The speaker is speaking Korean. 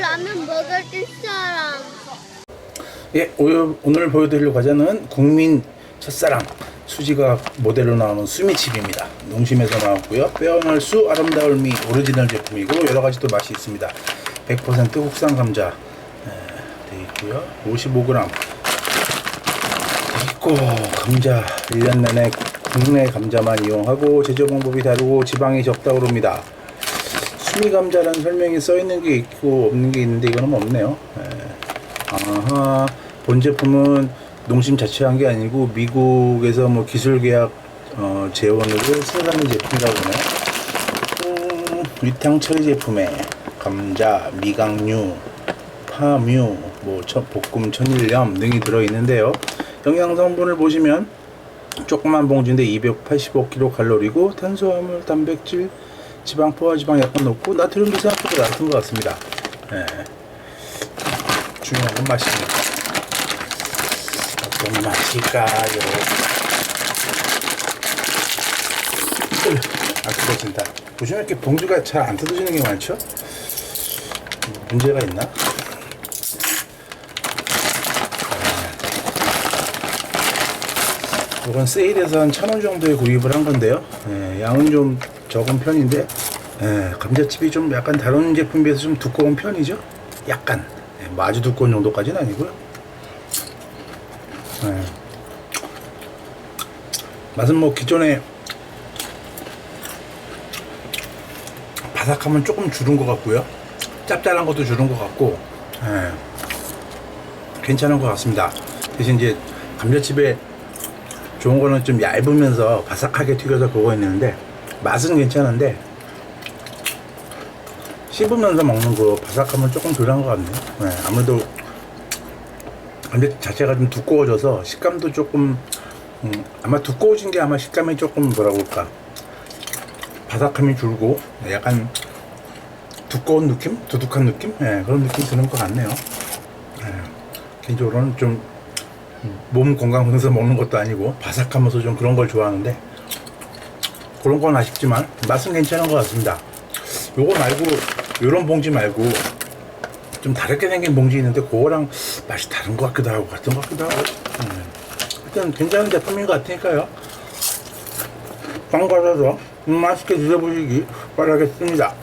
라면 먹을 사람. 예, 오늘, 보여드릴 과자는 국민 첫사랑 수지가 모델로 나오는 수미칩입니다. 농심에서 나왔고요. 빼어날 수 아름다울 미 오리지널 제품이고 여러 가지 또 맛이 있습니다. 100% 국산 감자 에, 돼 있고요. 55g 있고 감자 1년 내내 국내 감자만 이용하고 제조 방법이 다르고 지방이 적다고 합니다. 수미 감자라는 설명이 써 있는 게 있고 없는 게 있는데 이거는 없네요. 에. 아하, 본 제품은 농심 자체한 게 아니고 미국에서 뭐 기술 계약 어, 재원으로 생산된 제품이라고 하네요. 음, 위탕 처리 제품에 감자, 미각류, 파뮤, 뭐 첫- 볶음 천일염 등이 들어 있는데요. 영양 성분을 보시면 조그만 봉지인데 285kcal이고 탄수화물, 단백질, 지방, 포화지방 약간 높고 나트륨도 생각보다 낮은 것 같습니다. 예. 중요한 건 맛입니다. 어떤 맛일까요? 으, 안 뜯어진다. 보시면 이렇게 봉지가 잘 안 뜯어지는 게 많죠? 음, 문제가 있나? 이건 세일해서 한 천 원 정도에 구입을 한 건데요. 예, 양은 좀 적은 편인데, 예, 감자칩이 좀 약간 다른 제품 비해서 좀 두꺼운 편이죠? 약간. 예, 뭐 아주 두꺼운 정도까지는 아니고요. 예. 맛은 뭐 기존에 바삭함은 조금 줄은 것 같고요. 짭짤한 것도 줄은 것 같고, 예. 괜찮은 것 같습니다. 대신 이제 감자칩에 좋은 거는 좀 얇으면서 바삭하게 튀겨서 그거 있는데 맛은 괜찮은데 씹으면서 먹는 거 바삭함은 조금 덜한 것 같네요. 네, 아무래도 감자 자체가 좀 두꺼워져서 식감도 조금 음, 아마 두꺼워진 게 아마 식감이 조금 뭐라고 할까 바삭함이 줄고 약간 두꺼운 느낌, 두둑한 느낌, 네, 그런 느낌 드는 것 같네요. 네, 개인적으로는 좀 몸 건강 위해서 먹는 것도 아니고 바삭하면서 좀 그런 걸 좋아하는데 그런 건 아쉽지만 맛은 괜찮은 것 같습니다. 요거 말고 요런 봉지 말고 좀 다르게 생긴 봉지 있는데 그거랑 맛이 다른 것 같기도 하고 같은 것 같기도 하고 음. 일단 괜찮은 제품인 것 같으니까요. 음, 맛있게 드셔보시기 바라겠습니다.